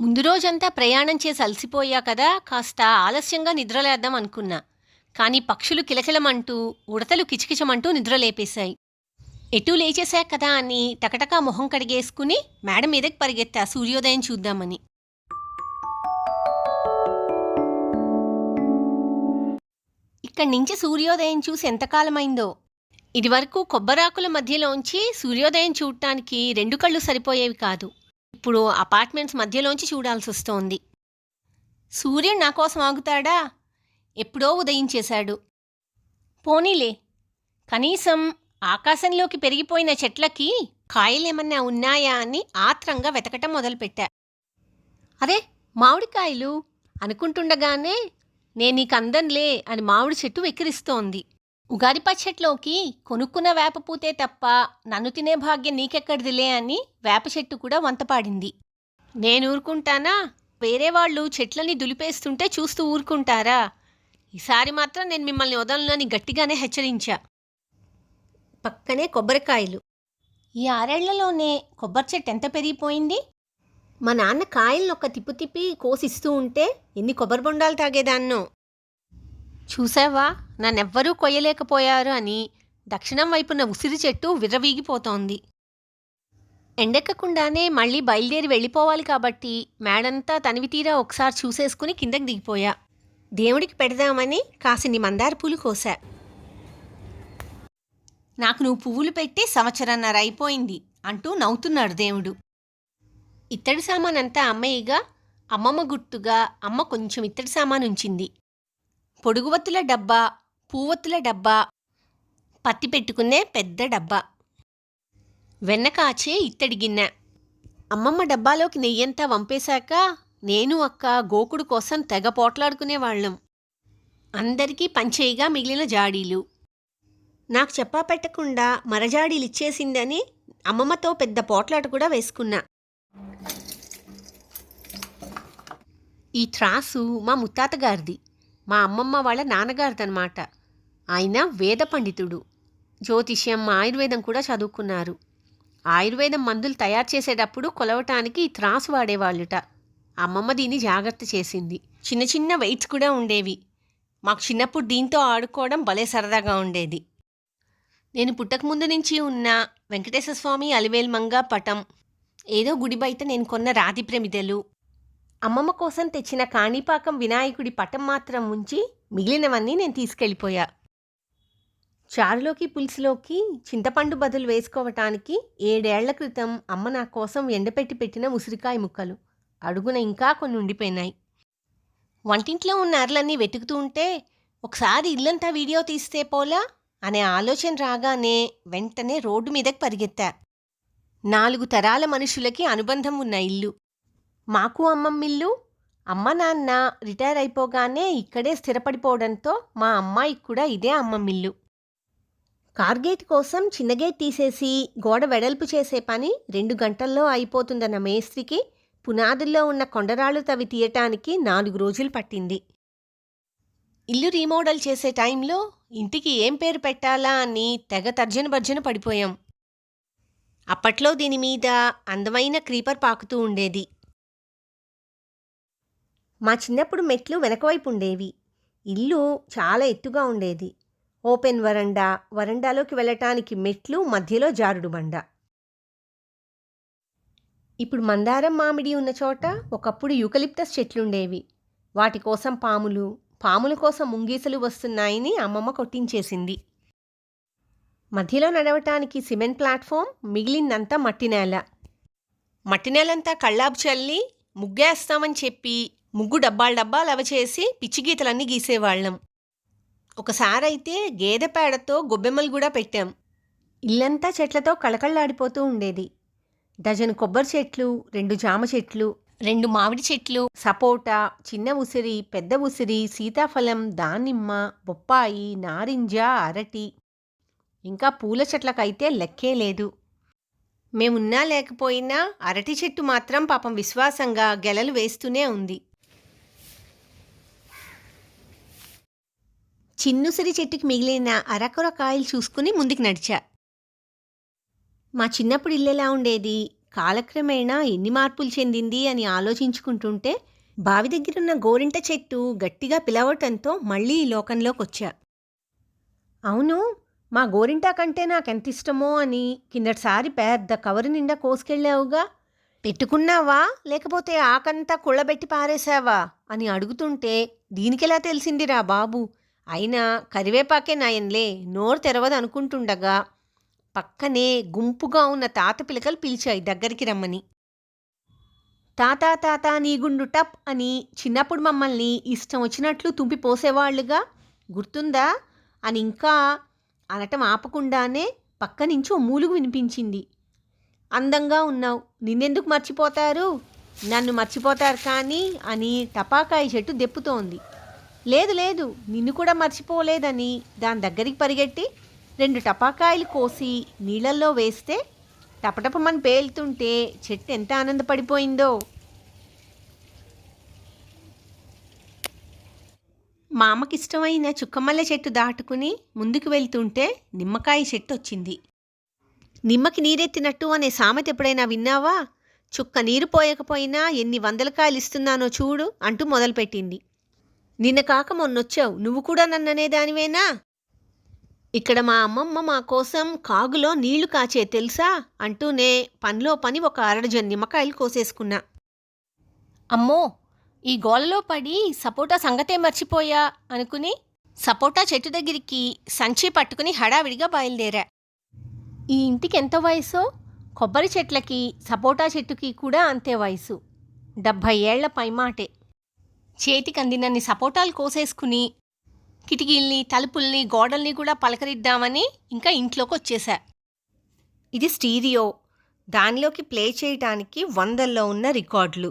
ముందు రోజంతా ప్రయాణం చేసి అలసిపోయా కదా కాస్త ఆలస్యంగా నిద్రలేద్దాం అనుకున్నా. కానీ పక్షులు కిలకిలమంటూ ఉడతలు కిచకిచమంటూ నిద్రలేపేశాయి. ఎటు లేచేశా కదా అని టకటకా మొహం కడిగేసుకుని మేడ మీదకి పరిగెత్తా సూర్యోదయం చూద్దామని. ఇక్కడి నుంచి సూర్యోదయం చూసి ఎంతకాలమైందో? ఇదివరకు కొబ్బరాకుల మధ్యలోంచి సూర్యోదయం చూడటానికి రెండు కళ్ళు సరిపోయేవి కాదు. ఇప్పుడు అపార్ట్మెంట్స్ మధ్యలోంచి చూడాల్సి వస్తోంది. సూర్యుడు నా కోసం ఆగుతాడా? ఎప్పుడో ఉదయించేశాడు పోనీలే కనీసం ఆకాశంలోకి పెరిగిపోయిన చెట్లకి కాయలేమన్నా ఉన్నాయా అని ఆత్రంగా వెతకటం మొదలుపెట్టా. అరే మామిడికాయలు అనుకుంటుండగానే నేను నీకు అందంలే అని మామిడి చెట్టు వెక్కిరిస్తోంది. ఉగాది పచ్చట్లోకి కొనుక్కున్న వేప పూతే తప్ప నన్ను తినే భాగ్యం నీకెక్కడిదిలే అని వేప చెట్టు కూడా వంతపాడింది నేను ఊరుకుంటానా? వేరే వాళ్ళు చెట్లని దులిపేస్తుంటే చూస్తూ ఊరుకుంటారా? ఈసారి మాత్రం నేను మిమ్మల్ని వదలనని గట్టిగానే హెచ్చరించా. పక్కనే కొబ్బరికాయలు. ఈ ఆరేళ్ళలోనే కొబ్బరి చెట్టు ఎంత పెరిగిపోయింది? మా నాన్న కాయలను ఒక తిప్పు తిప్పి కోసిస్తూ ఉంటే ఎన్ని కొబ్బరి బొండాలు తాగేదాన్నో. చూసావా? నన్నెవ్వరూ కొయ్యలేకపోయారు అని దక్షిణం వైపున ఉసిరి చెట్టు విర్రవీగిపోతోంది. ఎండెక్కకుండానే మళ్ళీ బయలుదేరి వెళ్ళిపోవాలి కాబట్టి మేడంతా తనివితీరా ఒకసారి చూసేసుకుని కిందకి దిగిపోయా. దేవుడికి పెడదామని కాసిని మందార పూలు కోసా. నాకు నువ్వు పువ్వులు పెట్టి సంవత్సరన్నర అయిపోయింది అంటూ నవ్వుతున్నాడు దేవుడు. ఇత్తడి సామానంతా అమ్మయ్యగా అమ్మమ్మ గుర్తుగా అమ్మ కొంచెం ఇత్తడి సామాను ఉంచింది పొడుగువత్తుల డబ్బా పూవత్తుల డబ్బా. పత్తి పెట్టుకునే పెద్ద డబ్బా. వెన్న కాచే ఇత్తడి గిన్నె. అమ్మమ్మ డబ్బాలోకి నెయ్యంతా వంపేశాక నేను అక్క గోకుడు కోసం తెగ పోట్లాడుకునేవాళ్ళం అందరికీ పంచేయిగా మిగిలిన జాడీలు. నాకు చెప్పా పెట్టకుండా మరజాడీలు ఇచ్చేసిందని అమ్మమ్మతో పెద్ద పోట్లాట కూడా వేసుకున్నా. ఈ త్రాసు మా ముత్తాత గారిది మా అమ్మమ్మ వాళ్ళ నాన్నగారిదనమాట ఆయన వేద పండితుడు. జ్యోతిష్యం ఆయుర్వేదం కూడా చదువుకున్నారు. ఆయుర్వేదం మందులు తయారు చేసేటప్పుడు కొలవటానికి ఈ త్రాసు వాడేవాళ్ళుట. అమ్మమ్మ దీన్ని జాగ్రత్త చేసింది. చిన్న చిన్న వెయిట్స్ కూడా ఉండేవి. మాకు చిన్నప్పుడు దీంతో ఆడుకోవడం భలే సరదాగా ఉండేది. నేను పుట్టకముందు నుంచి ఉన్న వెంకటేశ్వర స్వామి అలివేల్మంగ పటం ఏదో గుడి బయట నేను కొన్న రాతి ప్రమిదలు అమ్మమ్మ కోసం తెచ్చిన కాణిపాకం వినాయకుడి పటం మాత్రం ఉంచి మిగిలినవన్నీ నేను తీసుకెళ్ళిపోయా. చారులోకి పులుసులోకి చింతపండు బదులు వేసుకోవటానికి ఏడేళ్ళ క్రితం అమ్మ నా కోసం ఎండపెట్టి పెట్టిన ఉసిరికాయ ముక్కలు. అడుగున ఇంకా కొన్ని ఉండిపోయినాయి. వంటింట్లో ఉన్న అరలన్నీ వెతుకుతూ ఉంటే ఒకసారి ఇల్లంతా వీడియో తీస్తే పోలా? అనే ఆలోచన రాగానే వెంటనే రోడ్డు మీదకి పరిగెత్తా. నాలుగు తరాల మనుషులకి అనుబంధం ఉన్న ఇల్లు. మాకు అమ్మమ్మిల్లు అమ్మ నాన్న రిటైర్ అయిపోగానే ఇక్కడే స్థిరపడిపోవడంతో మా అమ్మాయి కూడా ఇదే అమ్మమ్మిల్లు కార్గేట్ కోసం చిన్న గేట్ తీసేసి గోడ వెడల్పు చేసే పని రెండు గంటల్లో అయిపోతుందన్న మేస్త్రికి పునాదుల్లో ఉన్న కొండరాళ్ళు తవి తీయటానికి నాలుగు రోజులు పట్టింది. ఇల్లు రీమోడల్ చేసే టైంలో ఇంటికి ఏం పేరు పెట్టాలా అని తెగ తర్జన భర్జన పడిపోయాం. అప్పట్లో దీని మీద అందమైన క్రీపర్ పాకుతూ ఉండేది. మా చిన్నప్పుడు మెట్లు వెనకవైపు ఉండేవి. ఇల్లు చాలా ఎత్తుగా ఉండేది. ఓపెన్ వరండా వరండాలోకి వెళ్ళటానికి మెట్లు మధ్యలో జారుడు బండ. ఇప్పుడు మందారం మామిడి ఉన్న చోట ఒకప్పుడు యూకలిప్టస్ చెట్లుండేవి. వాటి కోసం పాములు పాముల కోసం ముంగీసలు వస్తున్నాయని అమ్మమ్మ కొట్టించేసింది. మధ్యలో నడవటానికి సిమెంట్ ప్లాట్ఫామ్ మిగిలిందంతా మట్టి నేల మట్టి నేలంతా కళ్ళాపు చల్లి ముగ్గేస్తామని చెప్పి ముగ్గు డబ్బాలు డబ్బాలు అవచేసి పిచ్చి గీతలన్నీ గీసేవాళ్ళం. ఒకసారైతే గేదె పేడతో గొబ్బెమ్మలు కూడా పెట్టాం. ఇల్లంతా చెట్లతో కళకళలాడిపోతూ ఉండేది. డజన్ కొబ్బరి చెట్లు రెండు జామ చెట్లు రెండు మామిడి చెట్లు సపోటా చిన్న ఉసిరి పెద్ద ఉసిరి సీతాఫలం దానిమ్మ బొప్పాయి నారింజ అరటి. ఇంకా పూల చెట్లకైతే లెక్కే లేదు. మేమున్నా లేకపోయినా అరటి చెట్టు మాత్రం పాపం విశ్వాసంగా గెలలు వేస్తూనే ఉంది. చిన్నుసిరి చెట్టుకి మిగిలిన అరకొర కాయలు చూసుకుని ముందుకు నడిచా. మా చిన్నప్పుడు ఇల్లు ఎలా ఉండేది? కాలక్రమేణా ఎన్ని మార్పులు చెందింది అని ఆలోచించుకుంటుంటే బావి దగ్గరున్న గోరింట చెట్టు గట్టిగా పిలవటంతో మళ్ళీ ఈ లోకంలోకి వచ్చా అవును మా గోరింటా కంటే నాకెంత ఇష్టమో అని కిందటిసారి పెద్ద కవరు నిండా కోసుకెళ్ళావుగా. పెట్టుకున్నావా? లేకపోతే ఆకంతా కుళ్ళబెట్టి పారేశావా? అని అడుగుతుంటే దీనికెలా తెలిసిందిరా బాబు? అయినా కరివేపాకే నాయన్లే నోరు తెరవదు అనుకుంటుండగా పక్కనే గుంపుగా ఉన్న తాత పిలకలు పిలిచాయి దగ్గరికి రమ్మని. తాత తాత నీ గుండు టప్ అని చిన్నప్పుడు మమ్మల్ని ఇష్టం వచ్చినట్లు తుంపి పోసేవాళ్ళుగా? గుర్తుందా? అని ఇంకా అనటం ఆపకుండానే పక్క నుంచి ఓ మూలుగు వినిపించింది. అందంగా ఉన్నావు నిన్నెందుకు మర్చిపోతారు? నన్ను మర్చిపోతారు కానీ అని టపాకాయ చెట్టు దెప్పుతోంది. లేదు లేదు నిన్ను కూడా మర్చిపోలేదని దాని దగ్గరికి పరిగెట్టి రెండు టపాకాయలు కోసి నీళ్ళల్లో వేస్తే టపటపమని పేలుతుంటే చెట్టు ఎంత ఆనందపడిపోయిందో. మా అమ్మకి ఇష్టమైన చుక్కమల్లె చెట్టు దాటుకుని ముందుకు వెళ్తుంటే నిమ్మకాయ చెట్టు వచ్చింది. నిమ్మకి నీరెత్తినట్టు అనే సామెత ఎప్పుడైనా విన్నావా? చుక్క నీరు పోయకపోయినా ఎన్ని వందల కాయలు ఇస్తున్నానో చూడు అంటూ మొదలుపెట్టింది. నిన్న కాక మొన్నొచ్చావు. నువ్వు కూడా నన్ననేదానివేనా ఇక్కడ మా అమ్మమ్మ మా కోసం కాగులో నీళ్ళు కాచే తెలుసా? అంటూనే పనిలో పని ఒక అరడజన్ నిమ్మకాయలు కోసేసుకున్నా. అమ్మో ఈ గోలలో పడి సపోటా సంగతే మర్చిపోయా అనుకుని సపోటా చెట్టు దగ్గరికి సంచి పట్టుకుని హడావిడిగా బయలుదేరా. ఈ ఇంటికి ఎంత వయసో? కొబ్బరి చెట్లకి సపోటా చెట్టుకి కూడా అంతే వయసు. డెబ్భై ఏళ్ళ పైమాటే. చేతికి అందినన్ని సపోటాలు కోసేసుకుని కిటికీల్ని తలుపుల్ని గోడల్ని కూడా పలకరిద్దామని ఇంకా ఇంట్లోకి వచ్చేశా ఇది స్టీరియో. దానిలోకి ప్లే చేయటానికి వందల్లో ఉన్న రికార్డులు.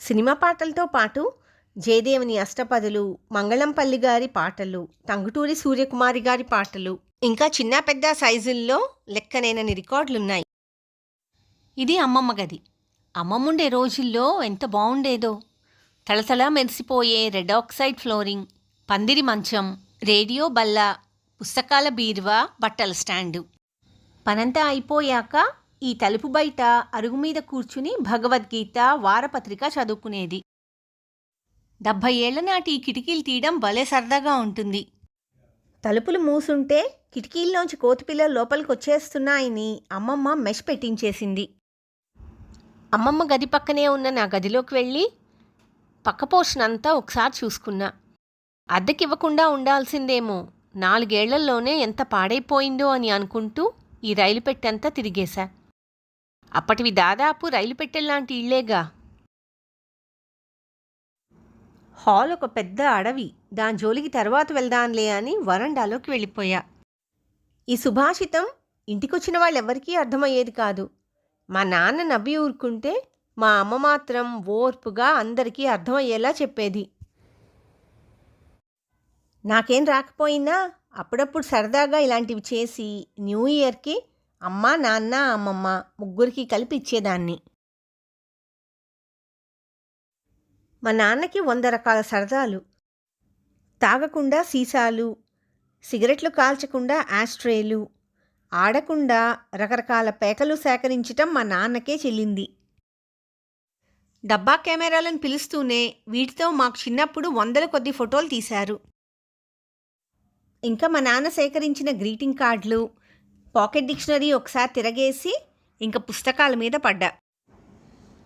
సినిమా పాటలతో పాటు జయదేవుని అష్టపదులు మంగళంపల్లి గారి పాటలు టంగుటూరి సూర్యకుమారి గారి పాటలు ఇంకా చిన్న పెద్ద సైజుల్లో లెక్కనేనని రికార్డులున్నాయి. ఇది అమ్మమ్మ గది. అమ్మమ్ముండే రోజుల్లో ఎంత బాగుండేదో తళతళ మెరిసిపోయే రెడ్ ఆక్సైడ్ ఫ్లోరింగ్ పందిరి మంచం రేడియో బల్ల పుస్తకాల బీరువా బట్టల స్టాండు. పనంతా అయిపోయాక ఈ తలుపు బయట అరుగు మీద కూర్చుని భగవద్గీత వారపత్రిక చదువుకునేది. డెబ్భై ఏళ్ళ నాటి ఈ కిటికీలు తీయడం భలే సరదాగా ఉంటుంది. తలుపులు మూసుంటే కిటికీల్లోంచి కోతిపిల్లలు లోపలికి వచ్చేస్తున్నాయని అమ్మమ్మ మెష్ పెట్టించేసింది. అమ్మమ్మ గది పక్కనే ఉన్న నా గదిలోకి వెళ్ళి పక్క పోర్షన్ అంతా ఒకసారి చూసుకున్నా. అద్దెకివ్వకుండా ఉండాల్సిందేమో. నాలుగేళ్ళలోనే ఎంత పాడైపోయిందో అని అనుకుంటూ ఈ రైలు పెట్టంతా తిరిగేశా. అప్పటివి దాదాపు రైలు పెట్టెల్లాంటి ఇళ్ళేగా హాల్ ఒక పెద్ద అడవి. దాని జోలికి తర్వాత వెళ్దాంలే అని వరండాలోకి వెళ్ళిపోయా. ఈ సుభాషితం ఇంటికొచ్చిన వాళ్ళెవ్వరికీ అర్థమయ్యేది కాదు. మా నాన్న నవ్వి ఊరుకుంటే మా అమ్మ మాత్రం ఓర్పుగా అందరికీ అర్థమయ్యేలా చెప్పేది. నాకేం రాకపోయినా అప్పుడప్పుడు సరదాగా ఇలాంటివి చేసి న్యూ ఇయర్కి అమ్మ నాన్న అమ్మమ్మ ముగ్గురికి కలిపి ఇచ్చేదాన్ని. మా నాన్నకి వంద రకాల సరదాలు. తాగకుండా సీసాలు సిగరెట్లు కాల్చకుండా యాస్ట్రేలు ఆడకుండా రకరకాల పేకలు సేకరించటం మా నాన్నకే చెల్లింది. డబ్బా కెమెరాలను పిలుస్తూనే వీటితో మాకు చిన్నప్పుడు వందల కొద్ది ఫోటోలు తీశారు. ఇంకా మా నాన్న సేకరించిన గ్రీటింగ్ కార్డులు పాకెట్ డిక్షనరీ ఒకసారి తిరగేసి ఇంకా పుస్తకాల మీద పడ్డా.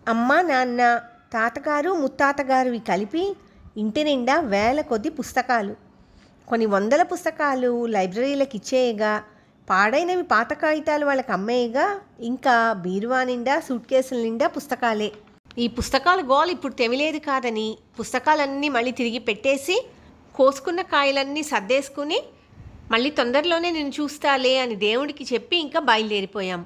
అమ్మ నాన్న తాతగారు ముత్తాతగారువి కలిపి ఇంటి నిండా వేల కొద్ది పుస్తకాలు. కొన్ని వందల పుస్తకాలు లైబ్రరీలకు ఇచ్చేయగా పాడైనవి పాత కాగితాలు వాళ్ళకి అమ్మేయగా ఇంకా బీరువా నిండా సూట్ కేసుల నిండా పుస్తకాలే. ఈ పుస్తకాల గోల్ ఇప్పుడు తెమిలేదు కాదని పుస్తకాలన్నీ మళ్ళీ తిరిగి పెట్టేసి కోసుకున్న కాయలన్నీ సర్దేసుకుని మళ్ళీ తొందరలోనే నేను చూస్తాలే అని దేవుడికి చెప్పి ఇంకా బయలుదేరిపోయాం.